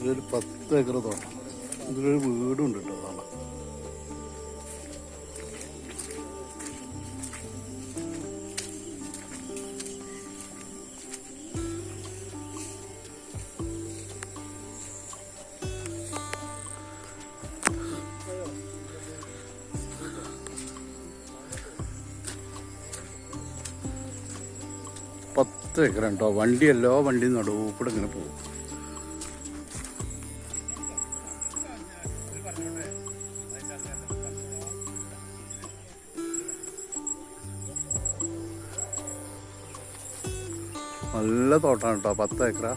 ഇതൊരു പത്ത് ഏക്കർ തോട്ടം. ഇതിലൊരു വീടുണ്ട് കേട്ടോ അതാണ് പത്ത് ഏക്കർ വണ്ടിയല്ലോ വണ്ടി നടുവൂടെ ഇങ്ങനെ പോകും. നല്ല തോട്ടാണ് കേട്ടോ പത്ത് ഏക്കറ.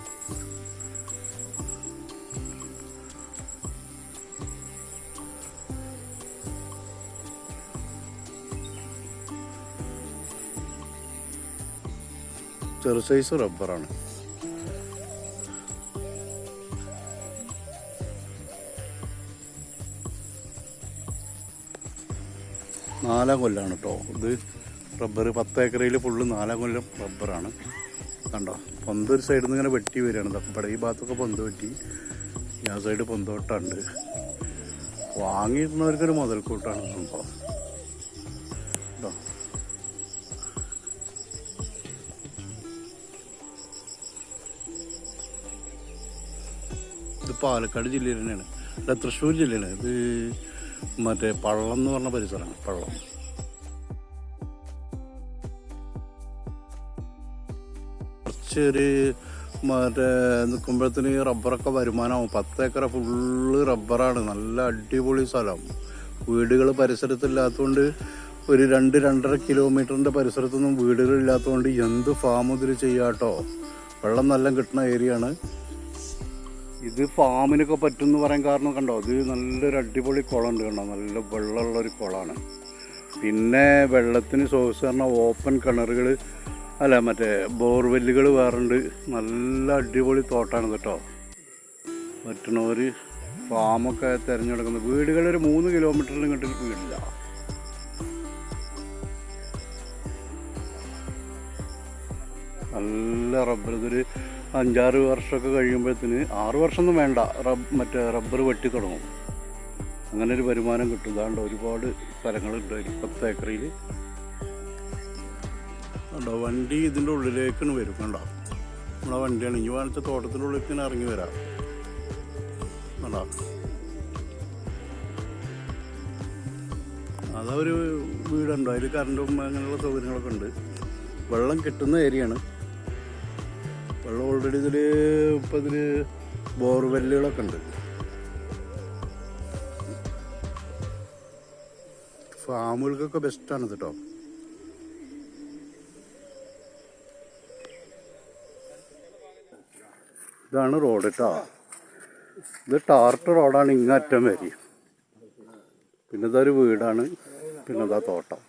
ചെറു സൈസ് റബ്ബറാണ്. നാലാം കൊല്ലാണ് കേട്ടോ ഇത് റബ്ബർ പത്ത് ഏക്കറയിൽ ഫുള്ള് നാലാം കൊല്ലം റബ്ബറാണ്. കണ്ടോ? പൊന്ത് ഒരു സൈഡിൽ നിന്ന് ഇങ്ങനെ വെട്ടി വരികയാണ്. ഇവിടെ ഈ ഭാഗത്തൊക്കെ പൊന്ത് വെട്ടി. ഞാൻ സൈഡ് പൊന്തോട്ടുണ്ട്. വാങ്ങിയിരുന്നവർക്കൊരു മുതൽക്കൂട്ടാണ് സംഭവം. കേട്ടോ ഇത് പാലക്കാട് ജില്ലയിൽ തന്നെയാണ്. അല്ല തൃശ്ശൂർ ജില്ലയാണ് ഇത് മറ്റേ പള്ളം എന്ന് പറഞ്ഞ പരിസരമാണ്. പള്ളം. കുറച്ചൊരു മറ്റേ നിൽക്കുമ്പോഴത്തേന് റബ്ബറൊക്കെ വരുമാനമാവും പത്ത് ഏക്കർ ഫുള്ള് റബ്ബറാണ്. നല്ല അടിപൊളി സ്ഥലം. വീടുകൾ പരിസരത്തില്ലാത്തതുകൊണ്ട് ഒരു രണ്ട് രണ്ടര കിലോമീറ്ററിന്റെ പരിസരത്തൊന്നും വീടുകളില്ലാത്തതുകൊണ്ട് എന്ത് ഫാം ഇതിൽ ചെയ്യാട്ടോ? വെള്ളം നല്ല കിട്ടുന്ന ഏരിയയാണ് ഇത് ഫാമിനൊക്കെ പറ്റും എന്ന് പറയാൻ കാരണം കണ്ടോ? ഇത് നല്ലൊരു അടിപൊളി കുളമുണ്ട് കണ്ടോ? നല്ല വെള്ളമുള്ളൊരു കുളമാണ്. പിന്നെ വെള്ളത്തിന് സോഴ്സ് പറഞ്ഞാൽ ഓപ്പൺ കിണറുകൾ അല്ല മറ്റേ ബോർവെല്ലുകൾ വേറുണ്ട്. നല്ല അടിപൊളി തോട്ടാണ് കേട്ടോ പറ്റണവർ ഫാമൊക്കെ തിരഞ്ഞെടുക്കുന്നത് വീടുകളൊരു മൂന്ന് കിലോമീറ്ററിൽ ഇങ്ങോട്ട് വീടില്ല. നല്ല റബ്ബർ. ഇതൊരു അഞ്ചാറ് വർഷമൊക്കെ കഴിയുമ്പോഴത്തേന് ആറ് വർഷമൊന്നും വേണ്ട. റബ് മറ്റേ റബ്ബർ വെട്ടി തുടങ്ങും. അങ്ങനെ ഒരു വരുമാനം കിട്ടും. ഇതാണ്ട് ഒരുപാട് സ്ഥലങ്ങളുണ്ട്. ഒരു പത്ത് ഏക്കറിൽ കണ്ടോ വണ്ടി ഇതിന്റെ ഉള്ളിലേക്കാണ് വരും കണ്ടോ? നമ്മളെ വണ്ടിയാണ്. ഈ വാനത്തെ തോട്ടത്തിന്റെ ഉള്ളിലേക്ക് ഇറങ്ങി വരാം. കണ്ടോ? അതാ ഒരു വീടുണ്ടോ? അതിൽ കറണ്ടും അങ്ങനെയുള്ള സൗകര്യങ്ങളൊക്കെ ഉണ്ട്. വെള്ളം കിട്ടുന്ന ഏരിയയാണ് വെള്ളം ഓൾറെഡി ഇതിൽ ഇപ്പം ഇതിൽ ബോർവെല്ലുകളൊക്കെ ഉണ്ട്. ഫാമുകൾക്കൊക്കെ ബെസ്റ്റാണ് കേട്ടോ ഇതാണ് റോഡ് കേട്ടോ ഇത് ടാർട്ട് റോഡാണ് ഇങ്ങറ്റം വരി. പിന്നെ ഇതൊരു വീടാണ് പിന്നെ ഇതാ തോട്ടം.